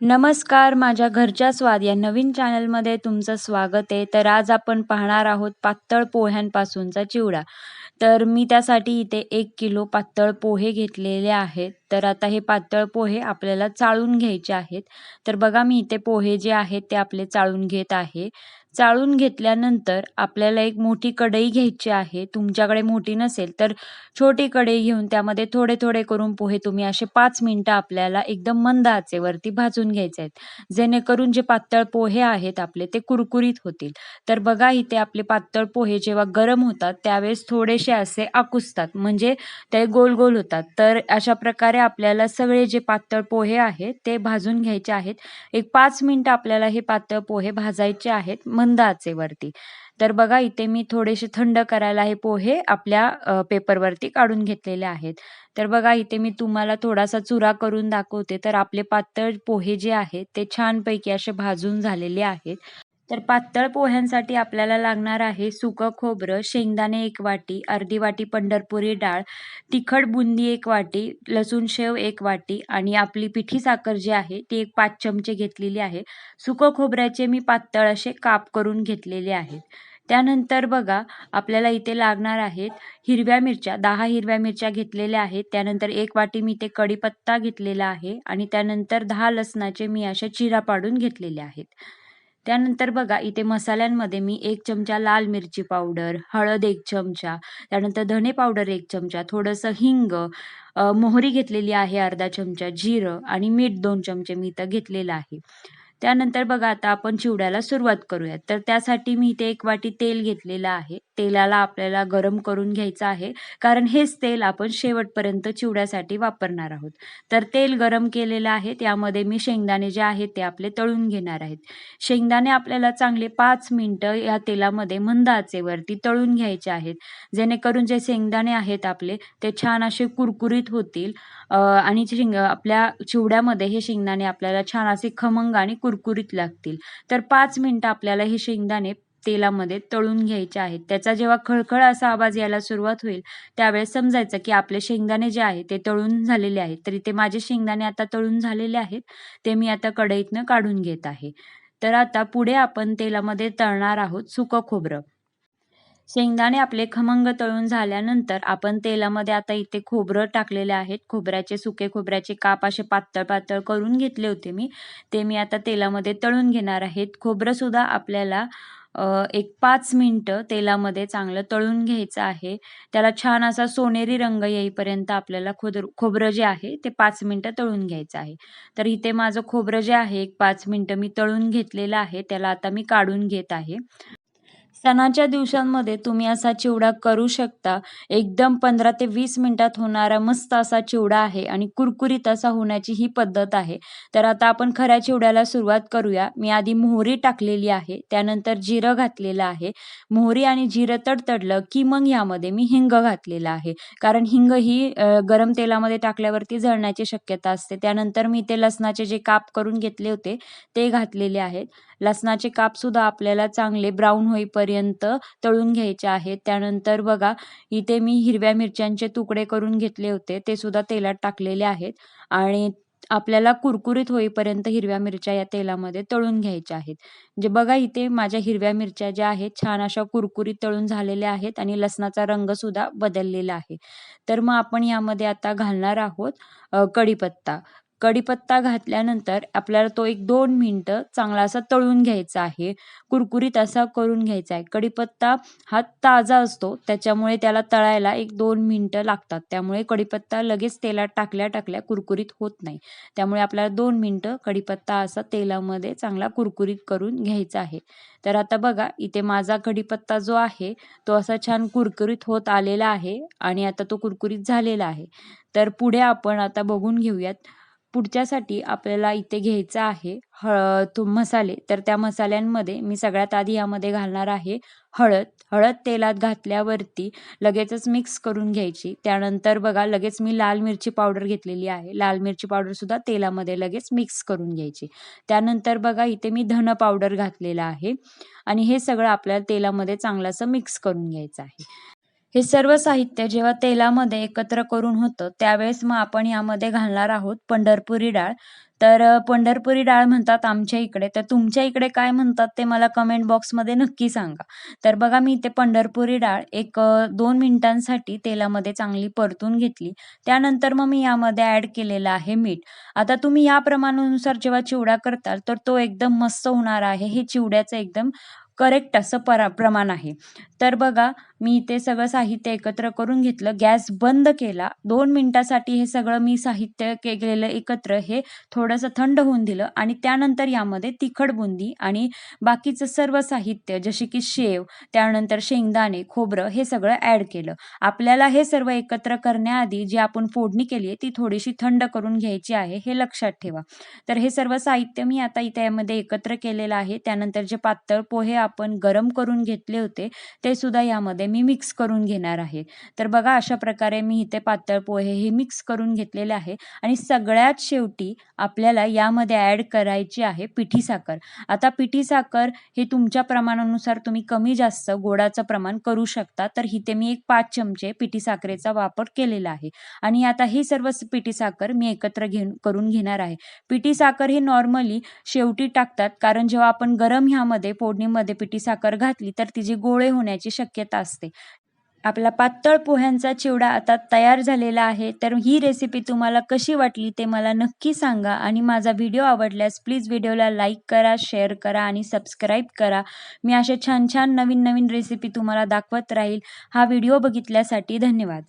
नमस्कार माझ्या घरच्या स्वाद या नवीन चॅनलमध्ये तुमचं स्वागत आहे. तर आज आपण पाहणार आहोत पातळ पोह्यांपासूनचा चिवडा. तर मी त्यासाठी इथे एक किलो पातळ पोहे घेतलेले आहेत. तर आता हे पातळ पोहे आपल्याला चाळून घ्यायचे आहेत. तर बघा मी इथे पोहे जे आहेत ते आपले चाळून घेत आहे. चाळून घेतल्यानंतर आपल्याला एक मोठी कढई घ्यायची आहे. तुमच्याकडे मोठी नसेल तर छोटी कढई घेऊन त्यामध्ये थोडे थोडे करून पोहे तुम्ही असे पाच मिनटं आपल्याला एकदम मंद आचेवरती भाजून घ्यायचे आहेत. जेणेकरून जे पातळ पोहे आहेत आपले ते कुरकुरीत होतील. तर बघा इथे आपले पातळ पोहे जेव्हा गरम होतात त्यावेळेस थोडेसे असे आकुसतात. म्हणजे ते गोल गोल होतात. तर अशा प्रकारे आपल्याला सगळे जे पातळ पोहे आहेत ते भाजून घ्यायचे आहेत. एक पाच मिनटं आपल्याला हे पातळ पोहे भाजायचे आहेत. मंद आचेवरती तर बघा इथे मी थोडेसे थंड करायला हे पोहे आपल्या पेपरवरती काढून घेतलेले आहेत. तर बघा इथे मी तुम्हाला थोडासा चुरा करून दाखवते. तर आपले पातळ पोहे जे आहेत ते छानपैकी असे भाजून झालेले आहेत. तर पातळ पोह्यांसाठी आपल्याला लागणार आहे सुकं खोबरं शेंगदाणे एक वाटी अर्धी वाटी पंढरपुरी डाळ तिखट बुंदी एक वाटी लसूण शेव एक वाटी आणि आपली पिठी साखर जी आहे ती एक पाच चमचे घेतलेली आहे. सुकं खोबऱ्याचे मी पातळ असे काप करून घेतलेले आहेत. त्यानंतर बघा आपल्याला इथे लागणार आहेत हिरव्या मिरच्या दहा हिरव्या मिरच्या घेतलेल्या आहेत. त्यानंतर एक वाटी मी इथे कढीपत्ता घेतलेला आहे आणि त्यानंतर दहा लसणाचे मी अशा चिरा पाडून घेतलेले आहेत. त्यानंतर बघा इथे मसाल्यांमध्ये मी एक चमचा लाल मिरची पावडर हळद एक चमचा त्यानंतर धणे पावडर एक चमचा थोडंसं हिंग मोहरी घेतलेली आहे अर्धा चमचा जिरं आणि मीठ दोन चमचे मी इथं घेतलेलं आहे. त्यानंतर बघा आता आपण चिवड्याला सुरुवात करूयात. तर त्यासाठी मी इथे एक वाटी तेल घेतलेलं आहे. तेलाला आपल्याला गरम करून घ्यायचं आहे. कारण हेच तेल आपण शेवटपर्यंत चिवड्यासाठी वापरणार आहोत. तर तेल गरम केलेलं आहे. त्यामध्ये मी शेंगदाणे जे आहेत ते आपले तळून घेणार आहेत. शेंगदाणे आपल्याला चांगले पाच मिनटं या तेलामध्ये मंद आचेवरती तळून घ्यायचे आहेत. जेणेकरून जे शेंगदाणे आहेत आपले ते छान असे कुरकुरीत होतील. आणि शेंग आपल्या चिवड्यामध्ये हे शेंगदाणे आपल्याला छान असे खमंग आणि कुरकुरीत लागतील. तर पाच मिनटं आपल्याला हे शेंगदाणे तेलामध्ये तळून घ्यायचे आहेत. त्याचा जेव्हा खळखळ असा आवाज यायला सुरुवात होईल त्यावेळेस समजायचं की आपले शेंगदाणे जे आहे ते तळून झालेले आहेत. तर इथे माझे शेंगदाणे आता तळून झालेले आहेत ते मी आता कढईतनं काढून घेत आहे. तर आता पुढे आपण तेलामध्ये तळणार आहोत सुकं खोबरं. शेंगदाणे आपले खमंग तळून झाल्यानंतर आपण तेलामध्ये आता इथे खोबरं टाकलेले आहेत. खोबऱ्याचे सुके खोबऱ्याचे काप असे पातळ पातळ करून घेतले होते मी. ते मी आता तेलामध्ये तळून घेणार आहेत. खोबरं सुद्धा एक पाच मिनटं तेलामध्ये चांगलं तळून घ्यायचं आहे. त्याला छान असा सोनेरी रंग येईपर्यंत आपल्याला खोदर खोबरं जे आहे ते पाच मिनटं तळून घ्यायचं आहे. तर इथे माझं खोबरं जे आहे एक पाच मिनटं मी तळून घेतलेलं आहे. त्याला आता मी काढून घेत आहे. सणाच्या दिवसांमध्ये तुम्ही असा चिवडा करू शकता. एकदम पंधरा ते वीस मिनिटात होणारा मस्त असा चिवडा आहे आणि कुरकुरीत असा होण्याची ही पद्धत आहे. तर आता आपण खऱ्या चिवड्याला सुरुवात करूया. मी आधी मोहरी टाकलेली आहे त्यानंतर जिरं घातलेलं आहे. मोहरी आणि जिरं तडतडलं की मग यामध्ये मी हिंग घातलेलं आहे. कारण हिंग ही गरम तेलामध्ये टाकल्यावरती जळण्याची शक्यता असते. त्यानंतर मी ते लसणाचे जे काप करून घेतले होते ते घातलेले आहेत. लसणाचे कापसुद्धा आपल्याला चांगले ब्राऊन होईपर्यंत तळून घ्यायचे आहेत. त्यानंतर बघा इथे मी हिरव्या मिरच्यांचे तुकडे करून घेतले होते. ते सुद्धा तेलात टाकलेले आहेत. आणि आपल्याला कुरकुरीत होईपर्यंत हिरव्या मिरच्या या तेलामध्ये तळून घ्यायच्या आहेत. जे बघा इथे माझ्या हिरव्या मिरच्या ज्या आहेत छान अशा कुरकुरीत तळून झालेल्या आहेत आणि लसणाचा रंग सुद्धा बदललेला आहे. तर मग आपण यामध्ये आता घालणार आहोत कढीपत्ता. कढीपत्ता घातल्यानंतर आपल्याला तो एक दोन मिनटं चांगला असा तळून घ्यायचा आहे. कुरकुरीत असा करून घ्यायचा आहे. कढीपत्ता हा ताजा असतो त्याच्यामुळे त्याला तळायला एक दोन मिनटं लागतात. त्यामुळे कढीपत्ता लगेच तेलात टाकल्या टाकल्या कुरकुरीत होत नाही. त्यामुळे आपल्याला दोन मिनटं कढीपत्ता असा तेलामध्ये चांगला कुरकुरीत करून घ्यायचा आहे. तर आता बघा इथे माझा कढीपत्ता जो आहे तो असा छान कुरकुरीत होत आलेला आहे आणि आता तो कुरकुरीत झालेला आहे. तर पुढे आपण आता बघून घेऊयात. पुढच्यासाठी आपल्याला इथे घ्यायचं आहे हळ तो मसाले. तर त्या मसाल्यांमध्ये मी सगळ्यात आधी यामध्ये घालणार आहे हळद. हळद तेलात घातल्यावरती लगेचच मिक्स करून घ्यायची. त्यानंतर बघा लगेच मी लाल मिरची पावडर घेतलेली आहे. लाल मिरची पावडर सुद्धा तेलामध्ये लगेच मिक्स करून घ्यायची. त्यानंतर बघा इथे मी धन पावडर घातलेला आहे. आणि हे सगळं आपल्याला तेलामध्ये चांगलं असं मिक्स करून घ्यायचं आहे. हे सर्व साहित्य जेव्हा तेलामध्ये एकत्र करून होतं त्यावेळेस मग आपण यामध्ये घालणार आहोत पंढरपुरी डाळ. तर पंढरपुरी डाळ म्हणतात आमच्या इकडे. तर तुमच्या इकडे काय म्हणतात ते मला कमेंट बॉक्समध्ये नक्की सांगा. तर बघा मी इथे पंढरपुरी डाळ एक दोन मिनिटांसाठी तेलामध्ये चांगली परतून घेतली. त्यानंतर मग मी यामध्ये ॲड केलेलं आहे मीठ. आता तुम्ही या प्रमाणानुसार जेव्हा चिवडा करताल तर तो एकदम मस्त होणार आहे. हे चिवड्याचं एकदम करेक्ट असं परा प्रमाण आहे. तर बघा मी इथे सगळं साहित्य एकत्र करून घेतलं. गॅस बंद केला. दोन मिनिटासाठी हे सगळं मी साहित्य केलेलं एकत्र हे थोडंसं थंड होऊन दिलं आणि त्यानंतर यामध्ये तिखट बुंदी आणि बाकीचं सर्व साहित्य जसे की शेव त्यानंतर शेंगदाणे खोबरं हे सगळं ॲड केलं. आपल्याला हे सर्व एकत्र करण्याआधी जी आपण फोडणी केली आहे ती थोडीशी थंड करून घ्यायची आहे हे लक्षात ठेवा. तर हे सर्व साहित्य मी आता इथे यामध्ये एकत्र केलेलं आहे. त्यानंतर जे पातळ पोहे आपण गरम करून घेतले होते ते ते सुद्धा यामध्ये मी मिक्स करून घेणार आहे. तर बघा अशा प्रकारे मी इथे पातळ पोहे हे मिक्स करून घेतलेले आहे. आणि सगळ्यात शेवटी आपल्याला यामध्ये ॲड करायची आहे पिठी साखर. आता पिठी साखर हे तुमच्या प्रमाणानुसार तुम्ही कमी जास्त गोडाचं प्रमाण करू शकता. तर इथे मी एक पाच चमचे पिठी साखरेचा वापर केलेला आहे. आणि आता ही सर्व पिठी साखर मी एकत्र घेऊन करून घेणार आहे. पिठी साखर ही नॉर्मली शेवटी टाकतात. कारण जेव्हा आपण गरम ह्यामध्ये फोडणीमध्ये पिठी साखर घातली तर तिचे गोळे होण्याची शक्यता असते. आपला पातळ पोह्यांचा चिवडा आता तयार झालेला आहे तर ही रेसिपी तुम्हाला कशी वाटली ते मला नक्की सांगा आणि माझा व्हिडिओ आवडल्यास प्लीज व्हिडिओला लाईक करा शेअर करा आणि सबस्क्राईब करा. मी असे छान छान नवीन नवीन रेसिपी तुम्हाला दाखवत राहील. हा व्हिडिओ बघितल्यासाठी धन्यवाद.